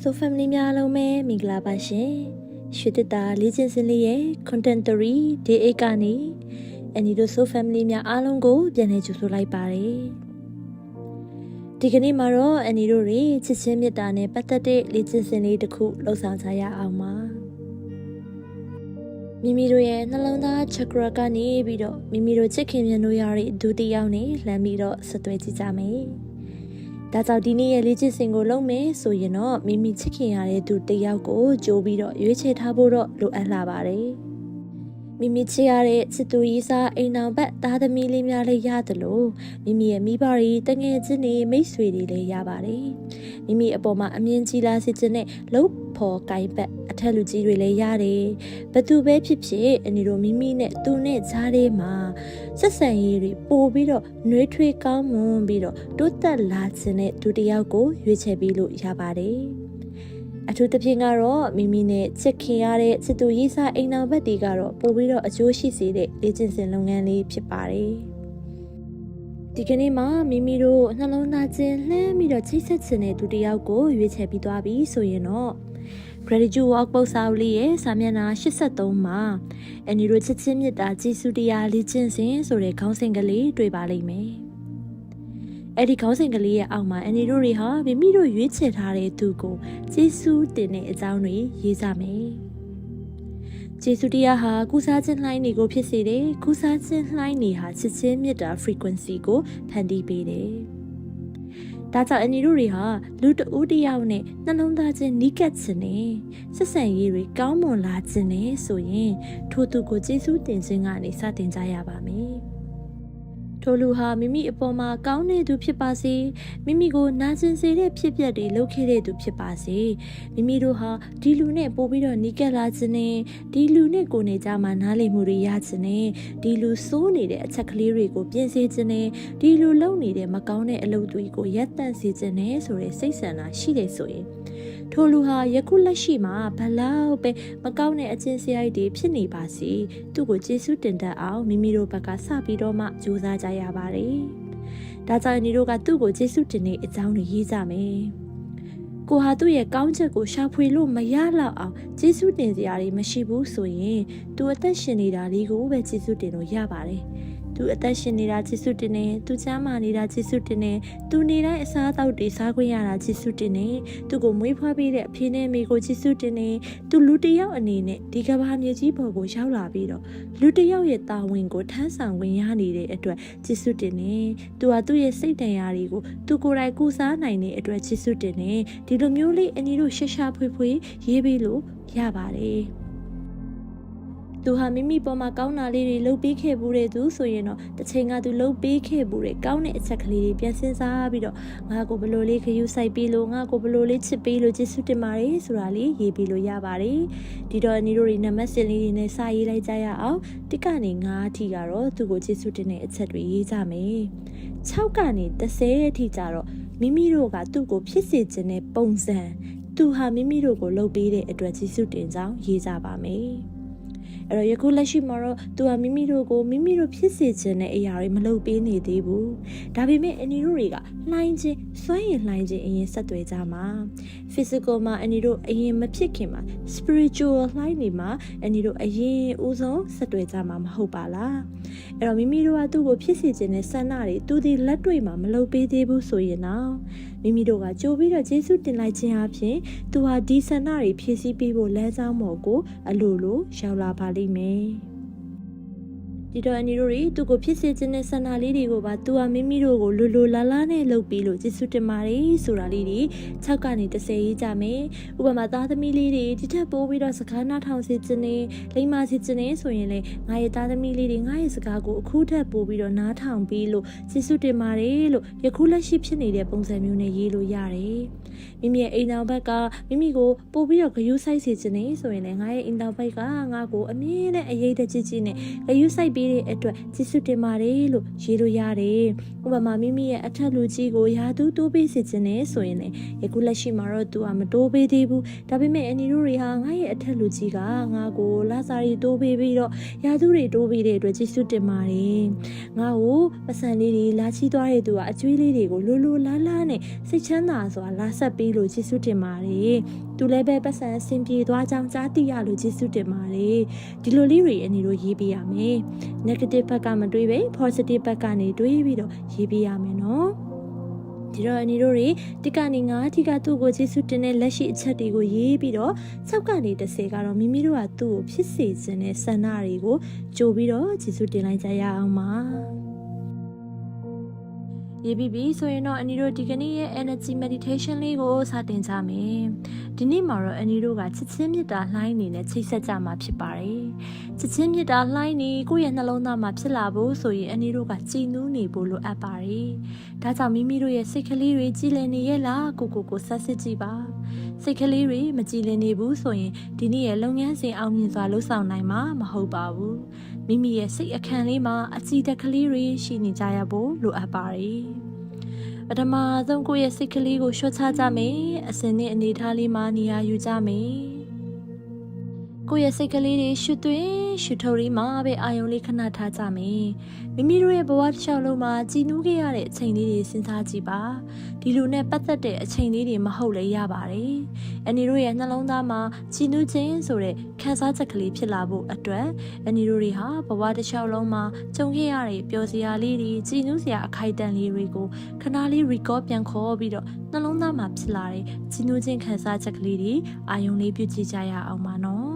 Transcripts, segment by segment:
So family များအားလုံးပဲမင်္ဂလာပါရှင်ရွှေတက်တာလေးချင်းစင်လေးရဲ့ contemporary day 8ကနေအနီတို့ so family များအားလုံးကိုပြန်လည်ကြိုဆိုလိုက်ပါတယ်ဒီကနေ့မှာတော့အနီတို့တွေချစ်ချင်းမေတ္တာနဲ့ပတ်သက်တဲ့လေးချင်းစင်လေးတစ်ခုလှုပ်ဆောင်ကြရအောင်ပါမိမိတို့ရဲ့နှလုံးသား chakra ကနေပြီးတော့မိမိတို့ချစ်ခင်မြတ်လို့ရတဲ့ဒုတိယယောက်နဲ့လှမ်းပြီးတော့ဆက်သွယ်ကြည့်ကြမယ်။ ဒါကြောင့်ဒီနေ့ရဲ့လေ့ကျင့်စဉ်ကိုလုပ်မယ်ဆိုရင်တော့မိမိချစ်ခင်ရတဲ့သူတစ်ယောက်ကိုကြိုးပြီးတော့ရွေးချယ်ထားဖို့တော့လိုအပ်လာပါတယ်။ မိမိချစ်ရတဲ့ချစ်သူရေးစားအိမ်အောင်ဘက်သားသမီးလေးများလည်းရတယ်လို့မိမိရဲ့မိဘတွေတငယ်ချင်းတွေမိတ်ဆွေတွေလည်းရပါတယ်။မိမိအပေါ်မှာအမြင်ကြီးလာစေခြင်းနဲ့လှုပ်ဖော်ကိုင်းဘက်အထက်လူကြီးတွေလည်းရတယ်။ဘသူပဲဖြစ်ဖြစ်အနီတို့မိမိနဲ့သူနဲ့ဈားလေးမှာဆက်ဆံရေးတွေပို့ပြီးတော့နှွေးထွေးကောင်းမွန်ပြီးတော့တိုးတက်လာခြင်းနဲ့သူတစ်ယောက်ကိုရွေးချယ်ပြီးလို့ရပါတယ်။ အထူးသဖြင့်ကတော့မိမိနဲ့ချစ်ခင်ရတဲ့ချစ်သူရေးစားအိမ်နောက်ဘက်တွေကတော့ပို့ပြီးတော့အကျိုးရှိစေတဲ့လေ့ကျင့်စဉ်လုပ်ငန်းလေးဖြစ်ပါတယ်။ဒီကနေ့မှာမိမိတို့နှလုံးသားချင်းလှမ်းပြီးတော့ချိတ်ဆက်ခြင်းတဲ့သူတစ်ယောက်ကိုရွေးချယ်ပြီးသွားပြီဆိုရင်တော့ gratitude walk ပုတ်စာအုပ်လေးရဲ့စာမျက်နှာ83မှာအန်ဒီတို့ချစ်ချင်းမြတ်တာကြည်စုတရားလေ့ကျင့်စဉ်ဆိုတဲ့ခေါင်းစဉ်ကလေးတွေ့ပါလိမ့်မယ်။ အဲ့ဒီခေါင်းစဉ်ကလေးရဲ့အောက်မှာအန်ဒီတို့တွေဟာမိမိတို့ရွေးချယ်ထားတဲ့သူကိုကြည်စုတင်တဲ့အကြောင်းတွေရေးကြမယ်။ကျေးဇူးတရားဟာကုစားခြင်းလှိုင်းတွေကိုဖြစ်စေတယ်။ကုစားခြင်းလှိုင်းတွေဟာချစ်ချင်းမြတ်တာ frequency ကိုဖန်တီးပေးတယ်။ဒါကြောင့်အညီတို့တွေဟာလူတဦးတစ်ယောက်နဲ့နှလုံးသားချင်းနီးကပ်ခြင်းနဲ့ဆက်ဆံရေးတွေကောင်းမွန်လာခြင်းနဲ့ဆိုရင်ထိုသူကိုကျေးဇူးတင်ခြင်းကနေစတင်ကြရပါမယ်။ ထိုလူဟာမိမိအပေါ်မှာကောင်းတဲ့သူဖြစ်ပါစေမိမိကိုနာကျင်စေတဲ့ဖြစ်ပျက်တွေလုပ်ခဲ့တဲ့သူဖြစ်ပါစေမိမိတို့ဟာဒီလူနဲ့ပို့ပြီးတော့နီးကပ်လာခြင်းနဲ့ဒီလူနဲ့ကိုယ်နေကြမှာနားလည်မှုတွေရခြင်းနဲ့ဒီလူစိုးနေတဲ့အချက်ကလေးတွေကိုပြင်ဆင်ခြင်းနဲ့ဒီလူလုံနေတဲ့မကောင်းတဲ့အလုပ်တွေကိုရပ်တန့်စေခြင်းနဲ့ဆိုတဲ့စိတ်ဆန္ဒရှိတယ်ဆိုရင် ထိုလူဟာယခုလက်ရှိမှာဘလောက်ပဲမကောင်းတဲ့အချင်းစရိုက်တွေဖြစ်နေပါစေသူ့ကိုကျေးဇူးတင်တတ်အောင်မိမိတို့ဘက်ကစပြီးတော့မှကြိုးစားကြရပါတယ်။ဒါကြောင့်ညီတို့ကသူ့ကိုကျေးဇူးတင်တဲ့အကြောင်းတွေရေးကြမယ်။ ကိုဟာသူ့ရဲ့ကောင်းချက်ကိုရှာဖွေလို့မရတော့အောင်ကျေးဇူးတင်စရာတွေမရှိဘူးဆိုရင်သူအသက်ရှင်နေတာလေးကိုပဲကျေးဇူးတင်လို့ရပါတယ်။သူအသက်ရှင်နေတာကျေးဇူးတင်တယ်သူချမ်းမာနေတာကျေးဇူးတင်တယ်သူနေတိုင်းအစားအသောက်တွေစားခွင့်ရတာကျေးဇူးတင်တယ်သူကိုမွေးဖွားပေးတဲ့အဖေနဲ့မိကိုကျေးဇူးတင်တယ်သူလူတစ်ယောက်အနေနဲ့ဒီကဘာမြေကြီးပေါ်ကိုရောက်လာပြီးတော့လူတစ်ယောက်ရဲ့တာဝန်ကိုထမ်းဆောင်ဝင်ရနေတဲ့အတွက်ကျေးဇူးတင်တယ်သူဟာသူ့ရဲ့စိတ်တန်ရာတွေကိုသူကိုယ်တိုင်ကုစားနိုင်တဲ့အတွက်ကျေးဇူးတင်တယ်ဒီလိုမျိုးလေးအနီတို့ရှက်ရှာဖွေဖွေရေးပေးလို့ရပါတယ်သူဟာမိမိပေါ်မှာကောင်းတာလေးတွေလုပ်ပေးခဲ့ဘူးတဲ့သူဆိုရင်တော့တစ်ချိန်ကသူလုပ်ပေးခဲ့ဘူးတဲ့ကောင်းတဲ့အချက်ကလေးတွေပြန်စဉ်းစားပြီးတော့ငါကိုဘလို့လေးခရူးဆိုင်ပေးလို့ငါကိုဘလို့လေးချစ်ပေးလို့ကျေးဇူးတင်ပါတယ်ဆိုတာလေးရေးပြီးလို့ရပါတယ်ဒီတော့အနီတို့တွေနံပါတ်စင်လေးတွေနဲ့စာရေးလိုက်ကြရအောင်တစ်ကနေ9အထိကတော့သူ့ကိုကျေးဇူးတင်တဲ့အချက်တွေရေးကြမယ်6ကနေ30အထိကျတော့ မိမိတို့ကသူ့ကိုဖြစ်စေခြင်းတဲ့ပုံစံသူဟာမိမိတို့ကိုလုပ်ပေးတဲ့အတွက်ကျေးဇူးတင်ကြောင်းရေးကြပါမယ်အဲ့တော့ယခုလက်ရှိမှာတော့သူကမိမိတို့ကိုမိမိတို့ဖြစ်စေခြင်းတဲ့အရာတွေမလုပ်ပေးနေသေးဘူးဒါပေမဲ့အနီတို့တွေက လှိုင်းခြင်းစွမ်းရင်လှိုင်းခြင်းအရင်ဆက်သွယ်ကြမှာ physical မှာအနီတို့အရင်မဖြစ်ခင်မှာ spiritual လှိုင်းနေမှာအနီတို့အရင်ဦးဆုံးဆက်သွယ်ကြမှာမဟုတ်ပါလားအဲ့တော့မိမိတို့ကသူ့ကိုဖြစ်စေခြင်းတဲ့ဆန္ဒတွေသူဒီလက်တွေ့မှာမလုပ်ပေးသေးဘူးဆိုရင်တော့မိမိတို့ကကြိုပြီးတော့ယေရှုတင်လိုက်ခြင်းအပြင်သူဟာဒီဆန္ဒတွေဖြည့်ဆည်းပေးဖို့လမ်းကြောင်းပေါ်ကိုအလိုလိုရောက်လာပါလိမ့်မယ် ဒီတော့အနီတို့တွေသူ့ကိုဖြစ်စေခြင်းနဲ့ဆန္ဒလေးတွေကိုပါသူဟာမိမိတို့ကိုလိုလိုလားလားနဲ့လုပ်ပြီးလို့ကျေးဇူးတင်ပါတယ်ဆိုတာလေးတွေ6ကနေ30ရေးကြမယ်ဥပမာသားသမီးလေးတွေဒီထက်ပိုပြီးတော့စကားနားထောင်စေခြင်းနဲ့လိမ္မာစေခြင်းနဲ့ဆိုရင်လေငါရဲ့သားသမီးလေးတွေငါရဲ့စကားကိုအခုထက်ပိုပြီးတော့နားထောင်ပြီးလို့ကျေးဇူးတင်ပါတယ်လို့ယခုလက်ရှိဖြစ်နေတဲ့ပုံစံမျိုးနဲ့ရေးလို့ရတယ်မိမိရဲ့အိမ်တော်ဘက်ကမိမိကိုပို့ပြီးတော့ဂယုစိုက်စေခြင်းနဲ့ဆိုရင်လည်းငါရဲ့အိမ်တော်ဘက်ကငါ့ကိုအမြဲတမ်းအရေးတကြီးကြီးနဲ့ဂယုစိုက်ပေးတဲ့အတွက်ကျေးဇူးတင်ပါတယ်လို့ရေးလို့ရတယ်။ဥပမာမိမိရဲ့အထက်လူကြီးကိုယာသူတိုးပေးစေခြင်းနဲ့ဆိုရင်လည်းယခုလက်ရှိမှာတော့သူကမတိုးပေးသေးဘူး။ဒါပေမဲ့အနီတို့တွေဟာငါရဲ့အထက်လူကြီးကငါကိုလာစာရီတိုးပေးပြီးတော့ယာသူတွေတိုးပေးတဲ့အတွက်ကျေးဇူးတင်ပါတယ်။ငါ့ကိုပစံလေးတွေလာချီးသွားတဲ့သူကအကျွေးလေးတွေကိုလိုလိုလားလားနဲ့စိတ်ချမ်းသာစွာလာဆက်ပေးလို့ကျေးဇူးတင်ပါတယ် သူလည်းပဲပတ်စံအဆင်ပြေသွားကြောင်းကြားသိရလို့ကျေးဇူးတင်ပါတယ်ဒီလိုလေးတွေအနီတို့ရေးပေးရမယ် negative ဘက်ကမတွေးပဲ positive ဘက်ကနေတွေးပြီးတော့ရေးပေးရမယ်နော်ဒီတော့အနီတို့တွေတစ်ကနေ9အထိကသူ့ကိုကျေးဇူးတင်တဲ့လက်ရှိအချက်တွေကိုရေးပြီးတော့6ကနေ10ကတော့မိမိတို့ကသူ့ကိုဖြစ်စေခြင်းတဲ့ဆန္ဒတွေကိုကြိုပြီးတော့ကျေးဇူးတင်လိုက်ကြရအောင်ပါ ရေးပြီးပြီဆိုရင်တော့အနီတို့ဒီကနေ့ရဲ့ energy meditation လေးကိုစတင်ကြမယ်ဒီနေ့မှာတော့အနီတို့ကချစ်ချင်းမြတ်တာလှိုင်းနေနဲ့ချိတ်ဆက်ကြမှာဖြစ်ပါတယ်ချစ်ချင်းမြတ်တာလှိုင်းနေကိုယ့်ရဲ့နှလုံးသားမှာဖြစ်လာဖို့ဆိုရင်အနီတို့ကကြည်နူးနေဖို့လိုအပ်ပါတယ်ဒါကြောင့်မိမိတို့ရဲ့စိတ်ကလေးတွေကြည်လင်နေရဲ့လားကိုကိုကိုဆက်စစ်ကြည့်ပါစိတ်ကလေးတွေမကြည်လင်နေဘူးဆိုရင်ဒီနေ့ရဲ့လုပ်ငန်းစဉ်အောင်မြင်စွာလှုပ်ဆောင်နိုင်မှာမဟုတ်ပါဘူး မိမိရဲ့စိတ်အခမ်းလေးမှာအကြည်တက်ကလေးတွေရှိနေကြရဖို့လိုအပ်ပါတယ်ပထမဆုံးကိုယ့်ရဲ့စိတ်ကလေးကိုလျှော့ချကြမယ်အစင်းနဲ့အနေထားလေးမှာနေရာယူကြမယ် ကိုယ့်ရဲ့စိတ်ကလေးတွေရှုသွင်းရှုထုတ်လေးမှာပဲအာယုံလေးခဏထားကြမယ်မိမိတို့ရဲ့ဘဝတစ်လျှောက်လုံးမှာကြည်နူးခဲ့ရတဲ့အချိန်လေးတွေစဉ်းစားကြည့်ပါဒီလိုနဲ့ပတ်သက်တဲ့အချိန်လေးတွေမဟုတ်လည်းရပါတယ်အနီတို့ရဲ့နှလုံးသားမှာကြည်နူးခြင်းဆိုတဲ့ခံစားချက်ကလေးဖြစ်လာဖို့အတွက်အနီတို့တွေဟာဘဝတစ်လျှောက်လုံးမှာကြုံခဲ့ရတဲ့ပျော်စရာလေးတွေကြည်နူးစရာအခိုက်အတန့်လေးတွေကိုခဏလေး record ပြန်ခေါ်ပြီးတော့နှလုံးသားမှာဖြစ်လာတဲ့ကြည်နူးခြင်းခံစားချက်ကလေးတွေအာယုံလေးပြုကြည့်ကြရအောင်ပါနော်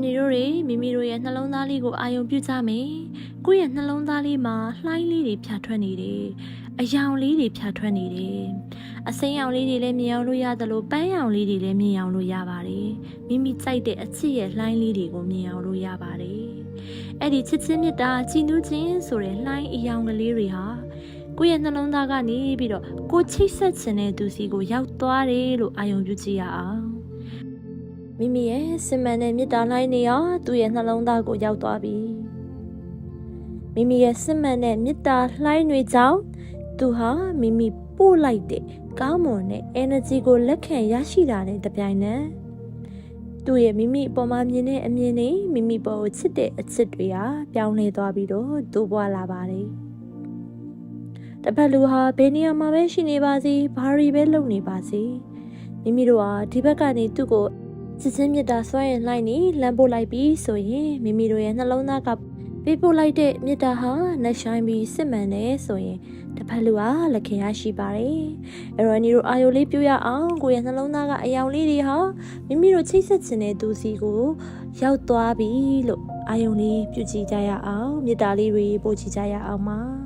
န်ဒီတို့တွေမိမိတို့ရဲ့နှလုံးသားလေးကိုအာရုံပြုကြမယ်။ကိုယ့်ရဲ့နှလုံးသားလေးမှာလှိုင်းလေးတွေဖြတ်ထွက်နေတယ်။အယောင်လေးတွေဖြတ်ထွက်နေတယ်။အစိမ်းရောင်လေးတွေလည်းမြင်အောင်လို့ရသလိုပန်းရောင်လေးတွေလည်းမြင်အောင်လို့ရပါတယ်။မိမိကြိုက်တဲ့အချစ်ရဲ့လှိုင်းလေးတွေကိုမြင်အောင်လို့ရပါတယ်။အဲ့ဒီချစ်ချင်းမြတ်တာကြည်နူးခြင်းဆိုတဲ့လှိုင်းအယောင်ကလေးတွေဟာကိုယ့်ရဲ့နှလုံးသားကနေပြီးတော့ကိုချိတ်ဆက်ခြင်းတဲ့သူစီကိုရောက်သွားတယ်လို့အာရုံပြုကြည့်ရအောင်။ မိမိရဲ့စင်မှန်တဲ့မေတ္တာလှိုင်းနေရသူ့ရဲ့နှလုံးသားကိုရောက်သွားပြီမိမိရဲ့စင်မှန်တဲ့မေတ္တာလှိုင်းတွေကြောင့်သူဟာမိမိပို့လိုက်တဲ့ကောင်းမွန်တဲ့ energy ကိုလက်ခံရရှိတာနဲ့တပြိုင်နက်သူ့ရဲ့မိမိအပေါ်မှာမြင်တဲ့အမြင်တွေမိမိပေါ်ကိုချစ်တဲ့အချစ်တွေဟာပြောင်းလဲသွားပြီးတော့တိုးပွားလာပါတယ်တစ်ဖက်လူဟာဘယ်နေရာမှာပဲရှိနေပါစေဘာတွေပဲလုပ်နေပါစေမိမိတို့ဟာဒီဘက်ကနေသူ့ကို ချစ်ချင်းမြတ်တာဆွဲရင်လိုက်နေလမ်းပို့လိုက်ပြီးဆိုရင်မိမိတို့ရဲ့နှလုံးသားကပေးပို့လိုက်တဲ့မြတ်တာဟာနှဆိုင်ပြီးစစ်မှန်တယ်ဆိုရင်တစ်ဖက်လူကလက်ခံရရှိပါတယ်အဲ့တော့ညီတို့အာယုလေးပြရအောင်ကိုယ့်ရဲ့နှလုံးသားကအယောင်လေးတွေဟာမိမိတို့ချိတ်ဆက်ခြင်းတဲ့သူစီကိုရောက်သွားပြီလို့အာယုလေးပြုကြည့်ကြရအောင်မြတ်တာလေးတွေပို့ကြည့်ကြရအောင်ပါ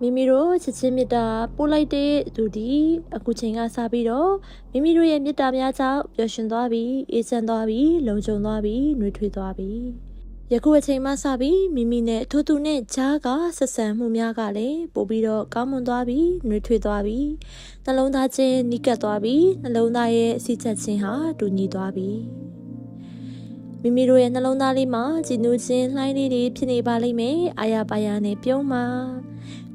မိမိတို့ချစ်ချင်းမေတ္တာပို့လိုက်တဲ့သူဒီအခုချိန်ကစပြီးတော့မိမိတို့ရဲ့မေတ္တာများကြောင့်ပျော်ရွှင်သွားပြီးအေးချမ်းသွားပြီးလုံခြုံသွားပြီးနှွေးထွေးသွားပြီးယခုအချိန်မှစပြီးမိမိနဲ့ထိုသူနဲ့ကြားကဆက်ဆံမှုများကလည်းပို့ပြီးတော့ကောင်းမွန်သွားပြီးနှွေးထွေးသွားပြီးနှလုံးသားချင်းနီးကပ်သွားပြီးနှလုံးသားရဲ့အစီချက်ချင်းဟာတူညီသွားပြီးမိမိတို့ရဲ့နှလုံးသားလေးမှာကြည်နူးခြင်းလှိုင်းလေးတွေဖြစ်နေပါလိမ့်မယ်အာရပါရနဲ့ပြုံးပါ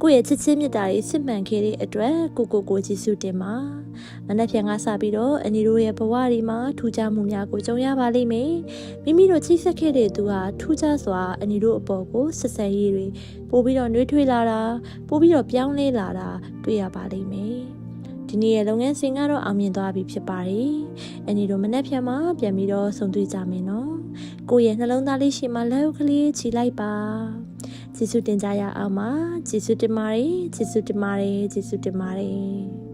ကိုယ့်ရဲ့ချစ်ချင်းမြတ်တာတွေစစ်မှန်ခဲ့တဲ့အတွက်ကိုကိုကိုကျေးဇူးတင်ပါမနက်ဖြန်ကစပြီးတော့အနီတို့ရဲ့ဘဝတွေမှာထူးခြားမှုများကိုကြုံရပါလိမ့်မယ်မိမိတို့ချိတ်ဆက်ခဲ့တဲ့သူဟာထူးခြားစွာအနီတို့အပေါ်ကိုဆက်ဆံရေးတွေပို့ပြီးတော့နှွေးထွေးလာတာပို့ပြီးတော့ပြောင်းလဲလာတာတွေ့ရပါလိမ့်မယ် ဒီနေ့ရဲ့လုပ်ငန်းစဉ်ကတော့အောင်မြင်သွားပြီဖြစ်ပါတယ်။အန်ဒီတို့မနက်ဖြန်မှာပြန်ပြီးတော့ဆုံတွေ့ကြမယ်နော်။ကိုယ့်ရဲ့နှလုံးသားလေးရှိမှလက်ဥကလေးခြိလိုက်ပါ။ကျေးဇူးတင်ကြရအောင်ပါ။ကျေးဇူးတင်ပါတယ်။ကျေးဇူးတင်ပါတယ်။ကျေးဇူးတင်ပါတယ်။